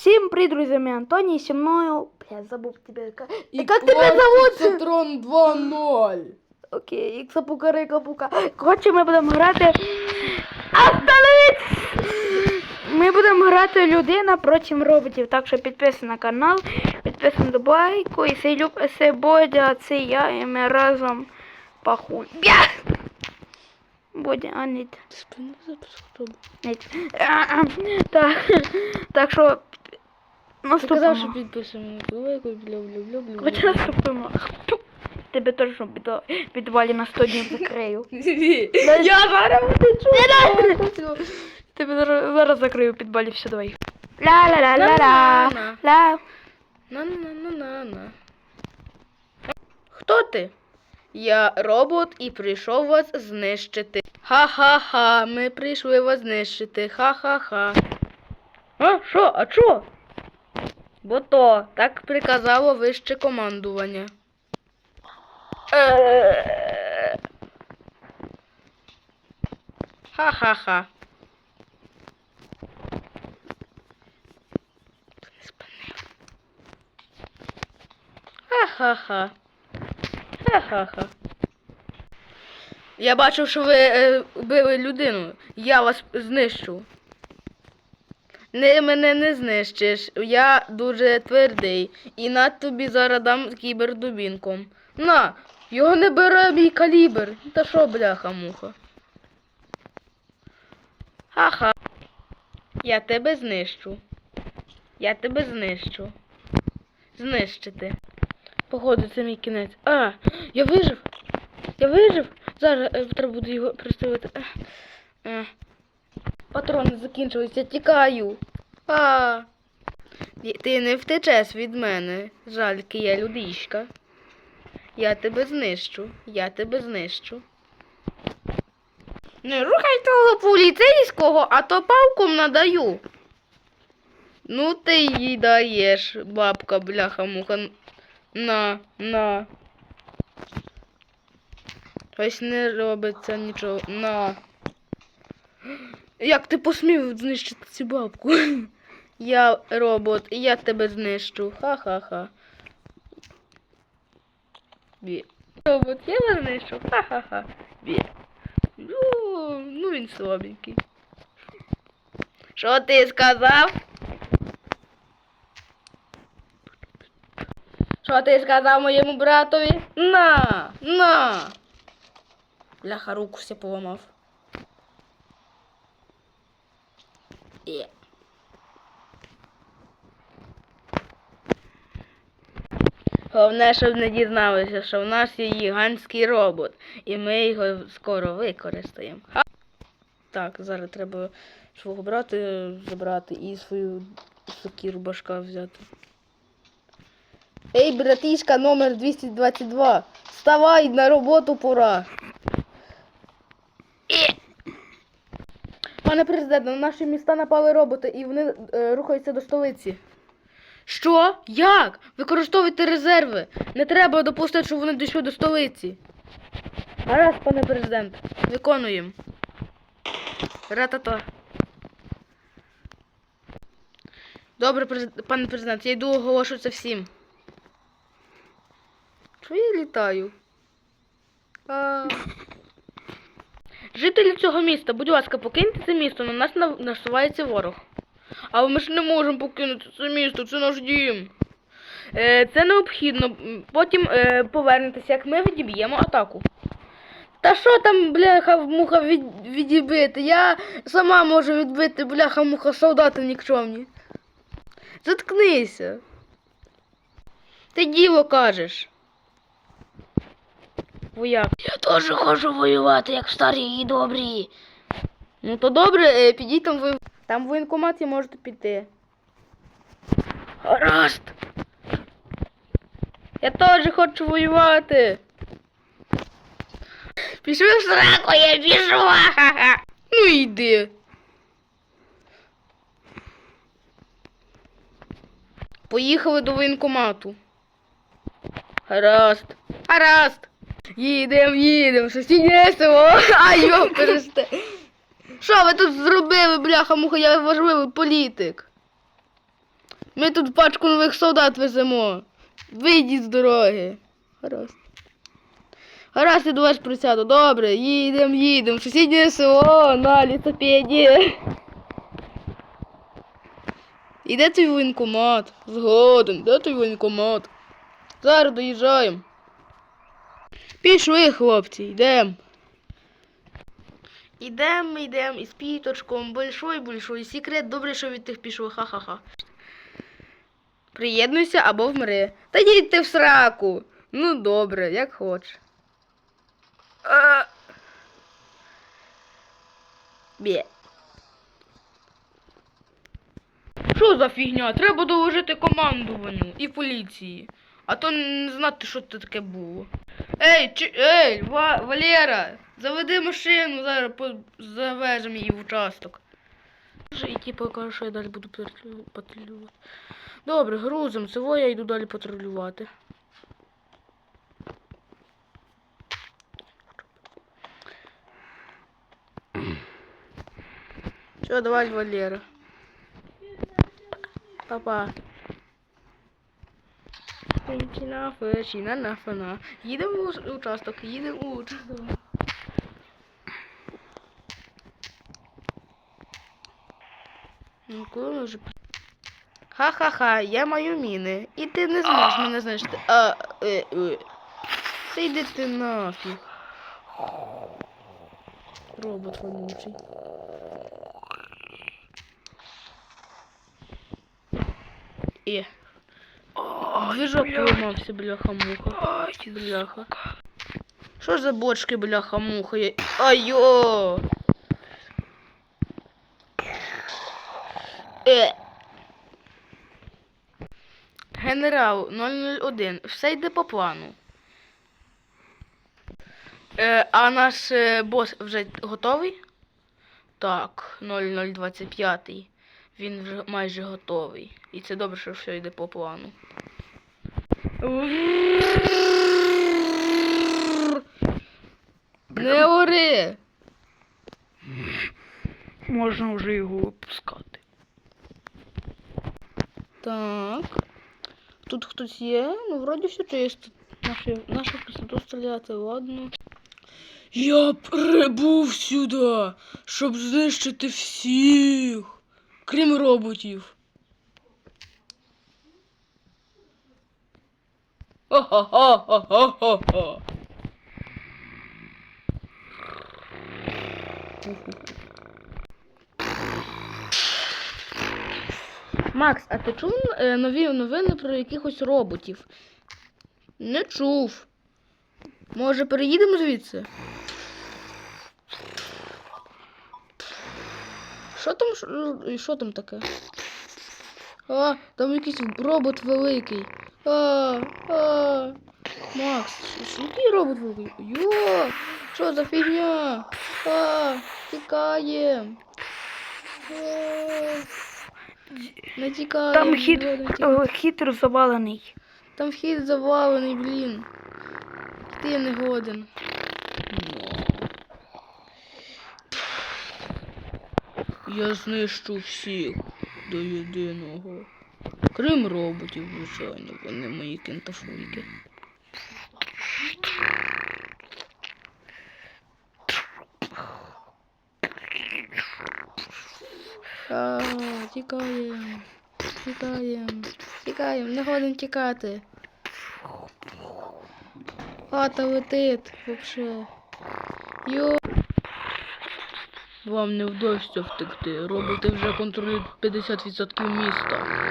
Всім привіт, друзі, ми Антоній, зі мною... Бля, забув тебе. І Як тебе зовут? Цитрон 2.0. Окей, ікса пука, рика пука. Коротше, ми будемо грати... Остановись! Ми будемо грати людина проти роботів. Так що підписуй на канал, підписуй на байку. І цей Люб, це Бодя, це я, і ми разом пахуй. Бля! Бодя, а ні. Спину запускав. Ні. Так, так що... Наступимо. казав, що підписуємо на лайку, бля, бля, бля, бля. Хоча наступимо. Тебе теж що під, підвалі на 100 днів закрию. Я зараз утечу. Тебе зараз, зараз закрию підвалі все давай. Ла-ла-ла-ла-ла. Ла. На-на-на-на-на. Хто ти? Я робот і прийшов вас знищити. Ха-ха-ха, ми прийшли вас знищити. Ха-ха-ха. А, що? А чо? Бо то, так приказало вище командування. Ха-ха-ха. Ха-ха-ха. Ха-ха-ха. Я бачив, що ви е, били людину. Я вас знищу. Не мене не знищиш. Я дуже твердий. І на тобі зараз дам кібердубінком. На, його не бере мій калібр. Та що, бляха муха. Ха-ха. Я тебе знищу. Я тебе знищу. Знищити. Походу, це мій кінець. А, я вижив. Я вижив. Зараз е, треба буде його пристрелити. Патрони закінчились, я тікаю. А. Ти не втечеш від мене. Жальки, я людишка. Я тебе знищу. Я тебе знищу. Не рухай того поліцейського, а то палком надаю. Ну ти їй даєш, бабка, бляха муха. На, на. Ось не робиться нічого. На. Як ти посмів знищити цю бабку? Я робот, і я тебе знищу. Ха-ха-ха. Робот, я вас знищу. Ха-ха-ха. Ну, ну він слабенький. Що ти сказав? Що ти сказав моєму братові? На! На! Бляха, руку все поламав. Є. Головне, щоб не дізналися, що в нас є гігантський робот, і ми його скоро використаємо. Ха! Так, зараз треба свого брата забрати і свою сокіру башка взяти. Ей, братишка номер 222, вставай, на роботу пора. Пане президент, на наші міста напали роботи і вони е, рухаються до столиці. Що? Як? Використовуйте резерви. Не треба допустити, щоб вони дійшли до столиці. Гаразд, пане президент. Виконуємо. Ратата. Добре, пане президент, я йду оголошу це всім. Чого я літаю? А... Жителі цього міста, будь ласка, покиньте це місто, на нас насувається ворог. Але ми ж не можемо покинути це місто, це наш дім. Е, це необхідно. Потім е, повернетеся, як ми відіб'ємо атаку. Та що там, бляха, муха від, відібити? Я сама можу відбити, бляха, муха, солдати нікчомні. Заткнися. Ти діло кажеш. Вояк. Я теж хочу воювати, як старі і добрі. Ну то добре, е, підіть там ви. Там воєнкомат і можете піти. Гаразд. Я теж хочу воювати. Пішли в сраку, я біжу. Ну йди. Поїхали до воєнкомату. Гаразд. Гаразд. Їдем, їдем, щось і весело. Ай, йо, пересте. Що ви тут зробили, бляха, муха, я важливий політик. Ми тут пачку нових солдат веземо. Вийдіть з дороги. Гаразд. Гаразд, я до вас присяду. Добре, їдемо. В Сусіднє село на літопеді. І твій воєнкомат? Згоден, де твій воєнкомат? Зараз доїжджаємо. Пішли, хлопці, йдемо. Ідемо, йдемо із піточком. Большой-большой секрет. Добре, що від тих пішли. Ха-ха-ха. Приєднуйся або вмри. Та їдьте в сраку. Ну добре, як хочеш. А... Бє. Що за фігня? Треба доложити командуванню і поліції. А то не знати, що це таке було. Ей, чи, ей, Ва, Валера, заведи машину, зараз завеземо її в участок. І типу кажу, що я далі буду патрулю- патрулювати. Добре, грузом, цього я йду далі патрулювати. Все, давай, Валера. Папа. Фенчина, фечина, нафана. Їдемо у участок, їдемо у участок. Ну, коли ми. Ха-ха-ха, я маю міни. І ти не зможеш мене знищити. А, е, е. Та йди ти нафіг. Робот вонючий. І. Движок поламався, бляха-муха. Бляха. Що ж за бочки, бляха-муха? є? Айо! Е. Генерал 001. Все йде по плану. Е, а наш е, бос вже готовий? Так, 0025. Він вже майже готовий. І це добре, що все йде по плану. Не ори! Можна вже його випускати. Так. Тут хтось є? Ну, вроді все чисто. Наша, наша красоту стріляти, ладно. Я прибув сюди, щоб знищити всіх, крім роботів. Ха-ха-ха-ха-ха-ха. Макс, а ти чув е, нові новини про якихось роботів? Не чув. Може, переїдемо звідси? Що там, що там таке? А, там якийсь робот великий. А. Макс, який робот великий? Йо, що за фігня? А, тікаєм. Не тікаєм. Там хід, тікаєм. е, завалений. Там вхід завалений, блін. Ти не годен. Я знищу всіх до єдиного. Крім роботів, звичайно, вони мої кентафуйки. Тікаємо. Тікаємо. Тікаємо, не годен тікати. Хата летить вообще. Йо. Вам не вдасться втекти. Роботи вже контролюють 50% міста.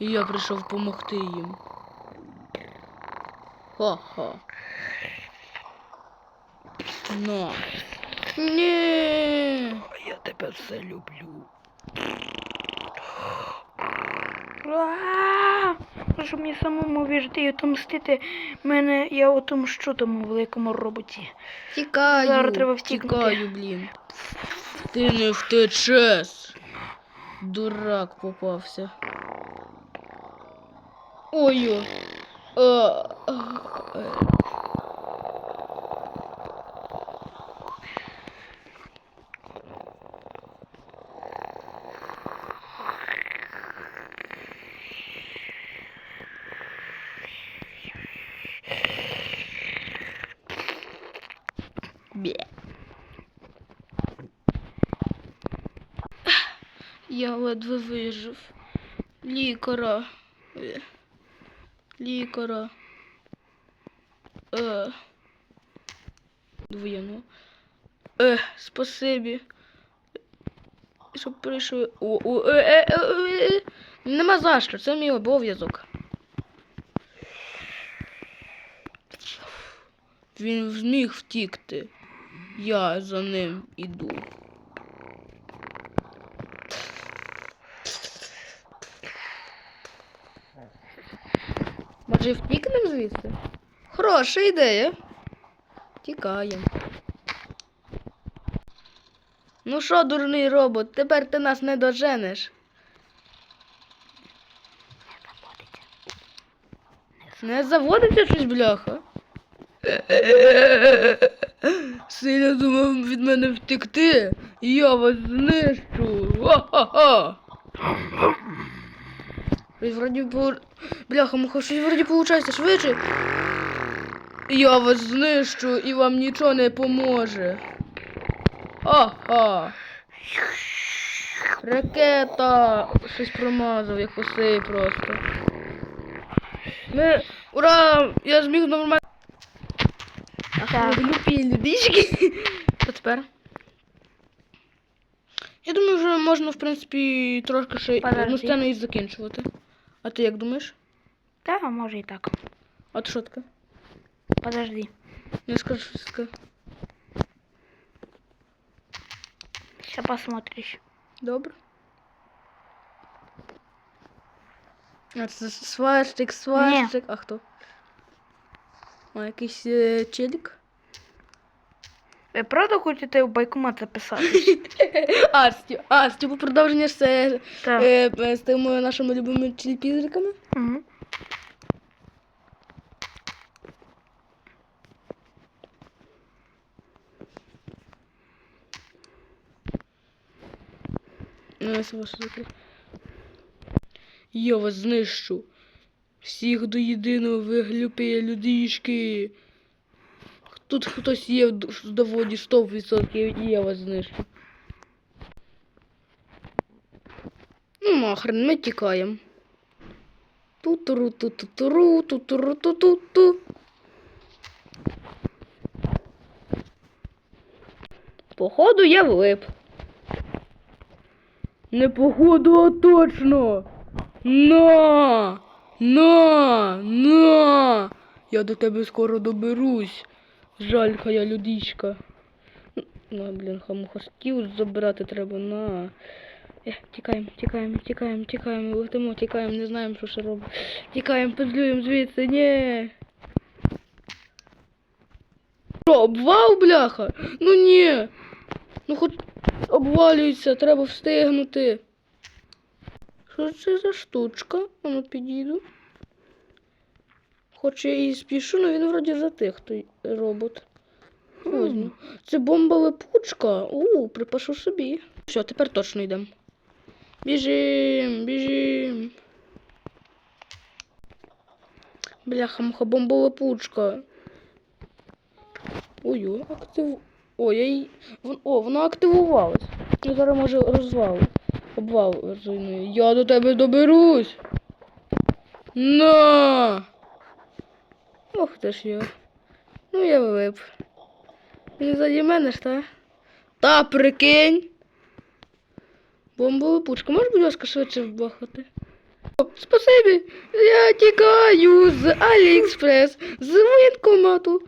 І я прийшов допомогти їм. Ха-ха. На. Ні. Я тебе все люблю. Щоб мені самому вижити і отомстити мене, я отомщу тому великому роботі. Тікаю. Зараз треба втікнути. Тікаю, блін. Ти не втечеш. Дурак попався. Ой. Е, Я ледве вижив лікара. Лікара. Е. Двоєно. Е, спасибі. Щоб прийшли. О, о, е, е, е, е. Нема за що, це мій обов'язок. Він зміг втікти. Я за ним іду. Може втікнемо звідси? Хороша ідея. Тікаємо. Ну що, дурний робот, тепер ти нас не доженеш. Не заводиться щось, бляха. Сильно думав від мене втекти. Я вас знищу. Ха-ха-ха. Щось вроді по... Бляха, муха, щось вроді получається швидше. Я вас знищу і вам нічого не поможе. Ага. Ракета. Щось промазав, як усе просто. Ми... Ура! Я зміг нормально. Так. Глупі людички. Що тепер? Я думаю, вже можна, в принципі, трошки ще одну сцену і закінчувати. А ти як думаєш? Та, може і так. А ти що таке? Подожди. Не скажи, що таке. Сейчас посмотришь. Добре. А це сварщик, сварщик. А хто? А якийсь е, челік? Ви правда хочете в байкомат записати? Астю, Астю, по продовження з, Так. е, е, з тими нашими любими челіпізриками. Мгм. Ну, ось ваше таке. Я вас знищу. Всіх до єдиного ви глюпі людишки. Тут хтось є в доводі 100% і я вас знищу. Ну, нахрен, ми тікаємо. Ту-туру, ту-ту-туру, ту-туру, ту-ту-ту. Походу я влип. Не походу, а точно. На! На! На! Я до тебе скоро доберусь. Жалька я людичка. На, блін, хамухостів забирати треба. На. Е, тікаємо, тікаємо, тікаємо, тікаємо, летимо, тікаємо, не знаємо, що ще робимо. Тікаємо, петлюємо звідси, ні. Що, обвал, бляха? Ну ні. Ну хоч обвалюється, треба встигнути. Що це за штучка? А ну підійду. Хоч я і спішу, але він вроді затих той робот. Возьму. Це бомба липучка. У, припашу собі. Все, тепер точно йдемо. Біжим, біжим. Бляха, муха, бомба липучка. Ой, ой, актив. Ой, я її. О, воно активувалось. Ну, зараз може розвал. Обвал руйнує. Я до тебе доберусь. На! Ох ти ж я. Ну я вилип. Він заді мене ж, та? Та прикинь. Бомбова пучка. Можеш, будь ласка, швидше вбахати? О, спасибі. Я тікаю з Аліекспрес, з воєнкомату.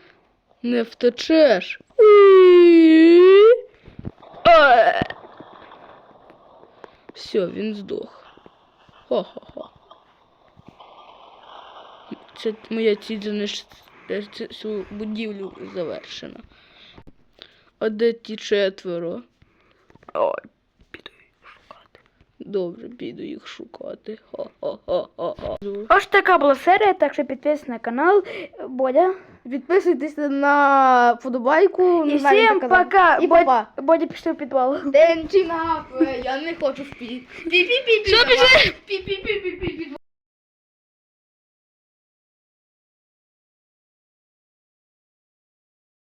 Не втечеш. Все, він здох. Хо-хо-хо. Це моя ціль знищити цю- будівлю завершена. А де ті четверо? Ой, піду їх шукати. Добре, піду їх шукати. Ха-ха-ха-ха. Ось така була серія, так що підписуйтесь на канал. Бодя. Підписуйтесь на подобайку. І всім пока. І Бодя. Бодя пішли в підвал. Денчина, я не хочу в пі. Пі-пі-пі. Що пішли? Пі-пі-пі.